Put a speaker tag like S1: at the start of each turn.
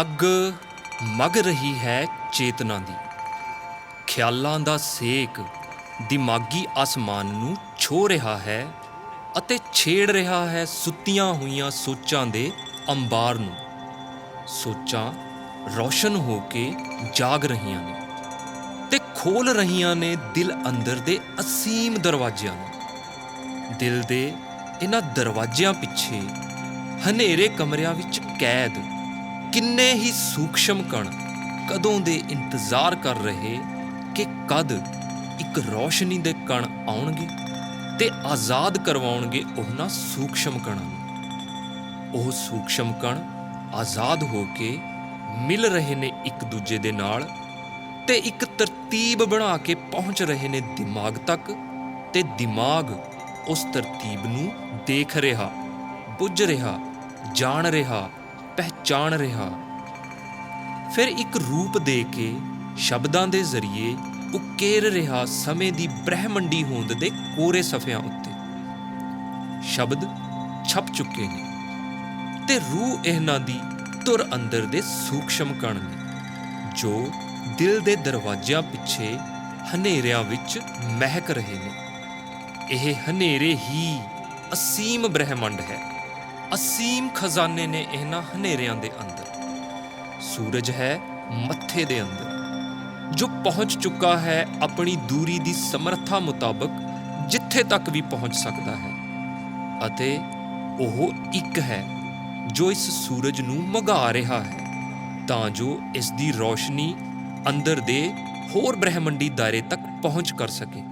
S1: ਅੱਗ ਮਗ ਰਹੀ ਹੈ ਚੇਤਨਾ ਦੀ। ਖਿਆਲਾਂ ਦਾ ਸੇਕ ਦਿਮਾਗੀ ਅਸਮਾਨ ਨੂੰ ਛੋ ਰਿਹਾ ਹੈ ਅਤੇ ਛੇੜ ਰਿਹਾ ਹੈ ਸੁੱਤੀਆਂ ਹੋਈਆਂ ਸੋਚਾਂ ਦੇ ਅੰਬਾਰ ਨੂੰ। ਸੋਚਾਂ ਰੌਸ਼ਨ ਹੋ ਕੇ ਜਾਗ ਰਹੀਆਂ ਨੇ ਤੇ ਖੋਲ ਰਹੀਆਂ ਨੇ ਦਿਲ ਅੰਦਰ ਦੇ ਅਸੀਮ ਦਰਵਾਜ਼ਿਆਂ ਨੂੰ। ਦਿਲ ਦੇ ਇਹਨਾਂ ਦਰਵਾਜ਼ਿਆਂ ਪਿੱਛੇ ਹਨੇਰੇ ਕਮਰਿਆਂ ਵਿੱਚ ਕੈਦ ਕਿੰਨੇ ਹੀ ਸੂਖਸ਼ਮ ਕਣ ਕਦੋਂ ਦੇ ਇੰਤਜ਼ਾਰ ਕਰ ਰਹੇ ਕਿ ਕਦ ਇੱਕ ਰੌਸ਼ਨੀ ਦੇ ਕਣ ਆਉਣਗੇ ਤੇ ਆਜ਼ਾਦ ਕਰਵਾਉਣਗੇ ਉਹਨਾਂ ਸੂਖਸ਼ਮ ਕਣਾਂ ਨੂੰ। ਉਹ ਸੂਖਸ਼ਮ ਕਣ ਆਜ਼ਾਦ ਹੋ ਕੇ ਮਿਲ ਰਹੇ ਨੇ ਇੱਕ ਦੂਜੇ ਦੇ ਨਾਲ ਤੇ ਇੱਕ ਤਰਤੀਬ ਬਣਾ ਕੇ ਪਹੁੰਚ ਰਹੇ ਨੇ ਦਿਮਾਗ ਤੱਕ ਤੇ ਦਿਮਾਗ ਉਸ ਤਰਤੀਬ ਨੂੰ ਦੇਖ ਰਿਹਾ, ਬੁੱਝ ਰਿਹਾ, ਜਾਣ ਰਿਹਾ ਪਹਿਚਾਣ ਰਿਹਾ। ਫਿਰ ਇੱਕ ਰੂਪ ਦੇ ਕੇ ਸ਼ਬਦਾਂ ਦੇ ਜ਼ਰੀਏ ਉਕੇਰ ਰਿਹਾ ਸਮੇਂ ਦੀ ਬ੍ਰਹਿਮੰਡੀ ਹੋਂਦ ਦੇ ਕੋਰੇ ਸਫ਼ਿਆਂ ਉੱਤੇ। ਸ਼ਬਦ ਛਪ ਚੁੱਕੇ ਨੇ ਤੇ ਰੂਹ ਇਹਨਾਂ ਦੀ ਤੁਰ ਅੰਦਰ ਦੇ ਸੂਖਸ਼ਮ ਕਣ ਨੇ, ਜੋ ਦਿਲ ਦੇ ਦਰਵਾਜ਼ਿਆਂ ਪਿੱਛੇ ਹਨੇਰਿਆਂ ਵਿੱਚ ਮਹਿਕ ਰਹੇ ਨੇ। ਇਹ ਹਨੇਰੇ ਹੀ ਅਸੀਮ ਬ੍ਰਹਿਮੰਡ ਹੈ। ਅਸੀਮ ਖਜ਼ਾਨੇ ਨੇ ਇਹਨਾਂ ਹਨੇਰਿਆਂ ਦੇ ਅੰਦਰ। ਸੂਰਜ ਹੈ ਮੱਥੇ ਦੇ ਅੰਦਰ। ਜੋ ਪਹੁੰਚ ਚੁੱਕਾ ਹੈ ਆਪਣੀ ਦੂਰੀ ਦੀ ਸਮਰੱਥਾ ਮੁਤਾਬਕ ਜਿੱਥੇ ਤੱਕ ਵੀ ਪਹੁੰਚ ਸਕਦਾ ਹੈ। ਅਤੇ ਉਹ ਇੱਕ ਹੈ ਜੋ ਇਸ ਸੂਰਜ ਨੂੰ ਮਗਾ ਰਿਹਾ ਹੈ। ਤਾਂ ਜੋ ਇਸ ਦੀ ਰੋਸ਼ਨੀ ਅੰਦਰ ਦੇ ਹੋਰ ਬ੍ਰਹਿਮੰਡੀ ਦਾਇਰੇ ਤੱਕ ਪਹੁੰਚ ਕਰ ਸਕੇ।